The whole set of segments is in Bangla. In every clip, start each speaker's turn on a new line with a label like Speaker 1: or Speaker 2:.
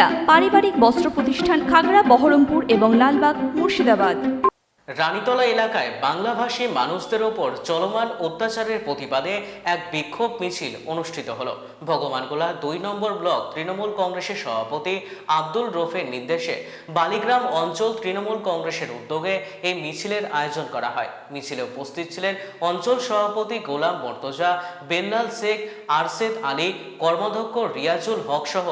Speaker 1: সুনিতা পারিবারিক বস্ত্র প্রতিষ্ঠান খাগড়া, বহরমপুর এবং লালবাগ, মুর্শিদাবাদ।
Speaker 2: রানীতলা এলাকায় বাংলাভাষী মানুষদের ওপর চলমান অত্যাচারের প্রতিবাদে এক বিক্ষোভ মিছিল অনুষ্ঠিত হলো। ভগবানগোলা দুই নম্বর ব্লক তৃণমূল কংগ্রেসের সভাপতি আব্দুল রফের নির্দেশে বালিগ্রাম অঞ্চল তৃণমূল কংগ্রেসের উদ্যোগে এই মিছিলের আয়োজন করা হয়। মিছিলে উপস্থিত ছিলেন অঞ্চল সভাপতি গোলাম মর্তজা বেল্লাল শেখ আরশেদ আলী, কর্মাধ্যক্ষ রিয়াজুল হক সহ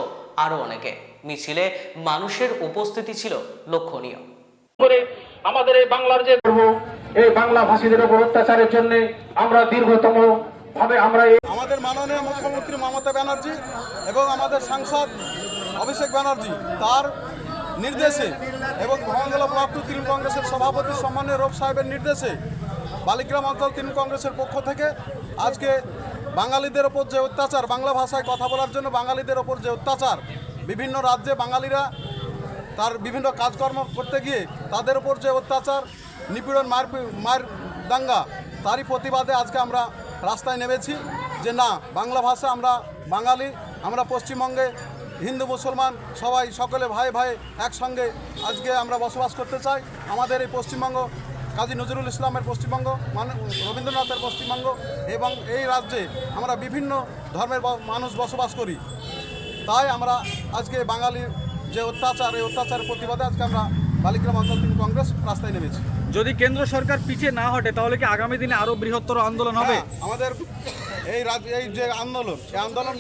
Speaker 2: আরও অনেকে। মিছিলে মানুষের উপস্থিতি ছিল লক্ষণীয়।
Speaker 3: করে আমাদের এই বাংলার যে এই বাংলা ভাষীদের উপর অত্যাচারের জন্য আমরা দীর্ঘতম ভাবে আমরা
Speaker 4: আমাদের মাননীয় মুখ্যমন্ত্রী মমতা ব্যানার্জি এবং আমাদের সাংসদ অভিষেক ব্যানার্জি তার নির্দেশে এবং ভবনগোলা ব্লক টু তৃণমূল কংগ্রেসের সভাপতি সম্মানীয় রোপ সাহেবের নির্দেশে বালিগ্রাম অঞ্চল তৃণমূল কংগ্রেসের পক্ষ থেকে আজকে বাঙালিদের ওপর যে অত্যাচার বাংলা ভাষায় কথা বলার জন্য বাঙালিদের ওপর যে অত্যাচার বিভিন্ন রাজ্যে বাঙালিরা তার বিভিন্ন কাজকর্ম করতে গিয়ে তাদের উপর যে অত্যাচার, নিপীড়ন, মার মার দাঙ্গা, তারই প্রতিবাদে আজকে আমরা রাস্তায় নেমেছি যে না, বাংলা ভাষা আমরা বাঙালি, আমরা পশ্চিমবঙ্গে হিন্দু, মুসলমান সবাই সকলে ভাই ভাই একসঙ্গে আজকে আমরা বসবাস করতে চাই। আমাদের এই পশ্চিমবঙ্গ, কাজী নজরুল ইসলামের পশ্চিমবঙ্গ মানে রবীন্দ্রনাথের পশ্চিমবঙ্গ এবং এই রাজ্যে আমরা বিভিন্ন ধর্মের মানুষ বসবাস করি। তাই আমরা আজকে বাঙালির যে অত্যাচার এই অত্যাচারের প্রতিবাদে আজকে আমরা বালিগ্রাম অঞ্চল তৃণমূল কংগ্রেস রাস্তায় নেমেছি।
Speaker 5: যদি কেন্দ্র সরকার পিছিয়ে না হটে তাহলে কি আগামী দিনে আরও বৃহত্তর আন্দোলন হবে?
Speaker 4: হ্যাঁ, আমাদের এই রাজ্য এই যে আন্দোলন এই আন্দোলন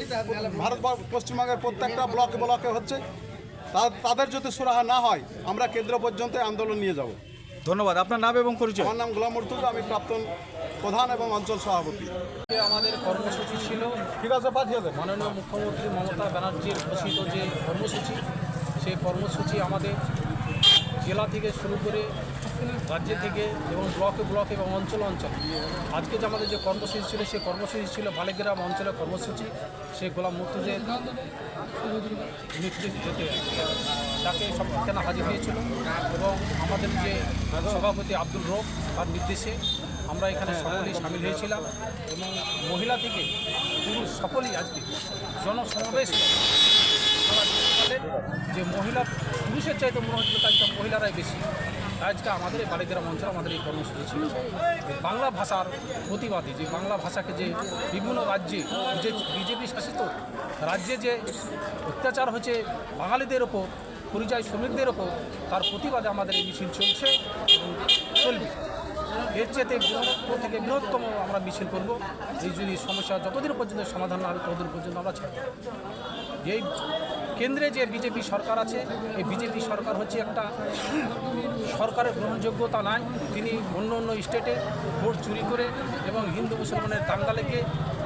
Speaker 4: ভারত পশ্চিমবঙ্গের প্রত্যেকটা ব্লকে ব্লকে হচ্ছে। তা- তাদের যদি সুরাহা না হয় আমরা কেন্দ্র পর্যন্ত আন্দোলন নিয়ে যাব।
Speaker 5: ধন্যবাদ। আপনার নাম এবং পরিচয়?
Speaker 4: আমার নাম গোলাম মুর্তুজা আমি প্রাক্তন প্রধান এবং অঞ্চল সভাপতি।
Speaker 6: আমাদের কর্মসূচি ছিল
Speaker 4: ঠিক আছে পাঠিয়ে দেন।
Speaker 6: মাননীয় মুখ্যমন্ত্রী মমতা ব্যানার্জির ঘোষিত যে কর্মসূচি সেই কর্মসূচি আমাদের জেলা থেকে শুরু করে রাজ্য থেকে এবং ব্লকে ব্লকে এবং অঞ্চল অঞ্চল। আজকে যে আমাদের যে কর্মসূচি ছিল, সেই কর্মসূচি ছিল বালিগ্রাম অঞ্চলের কর্মসূচি। সেই গোলাম মুর্তুজের নেতৃত্বে তাকে সব এখানে হাজির হয়েছিল এবং আমাদের যে সভাপতি আব্দুল রব তার নির্দেশে আমরা এখানে সকলেই সামিল হয়েছিলাম এবং মহিলা থেকে পুরুষ সকলেই আজকে জনসমাবেশ যে মহিলা, পুরুষের চাইতে মনে হচ্ছিল আজকে মহিলারাই বেশি। আজকে আমাদের এই বালিগ্রাম অঞ্চল আমাদের এই কর্মসূচি ছিল। বাংলা ভাষার প্রতিবাদী, যে বাংলা ভাষাকে যে বিভিন্ন রাজ্যে যে বিজেপি শাসিত রাজ্যে যে অত্যাচার হচ্ছে বাঙালিদের ওপর, পরিযায়ী শ্রমিকদের ওপর, তার প্রতিবাদে আমাদের এই মিছিল চলছে এবং চলবে। এর চেয়ে বৃহত্তম থেকে বৃহত্তম আমরা মিছিল করব এই যদি সমস্যা যতদিন পর্যন্ত সমাধান না হবে, ততদিন পর্যন্ত আমরা ছাড়ব। এই কেন্দ্রে যে বিজেপি সরকার আছে, এই বিজেপি সরকার হচ্ছে একটা সরকারের গ্রহণযোগ্যতা নাই তিনি অন্য অন্য স্টেটে ভোট চুরি করে এবং হিন্দু মুসলমানের দাঙ্গা লেগে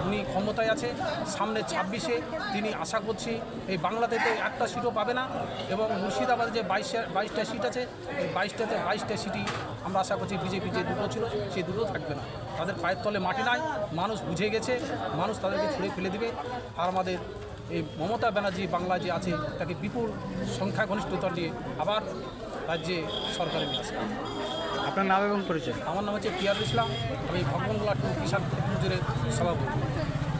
Speaker 6: উনি ক্ষমতায় আছে সামনে ছাব্বিশে তিনি আশা করছি এই বাংলাতে তো একটা সিটও পাবে না এবং মুর্শিদাবাদে যে বাইশে বাইশটা সিট আছে এই বাইশটাতে বাইশটা সিটই আমরা আশা করছি বিজেপি যে দুটো ছিল সেই দুটো থাকবে না। তাদের পায়ের তলে মাটি নাই মানুষ বুঝে গেছে মানুষ তাদেরকে ছুঁড়ে ফেলে দিবে। আর আমাদের এই মমতা ব্যানার্জি বাংলা যে আছে তাকে বিপুল সংখ্যাগরিষ্ঠতা দিয়ে আবার রাজ্যে সরকারে নিয়ে
Speaker 5: আপনার নাম এবং পরিচয়?
Speaker 6: আমার নাম হচ্ছে পিয়ার ইসলাম আমি ভগবানগোলা টু কিষাণ মজুরের সভাপতি।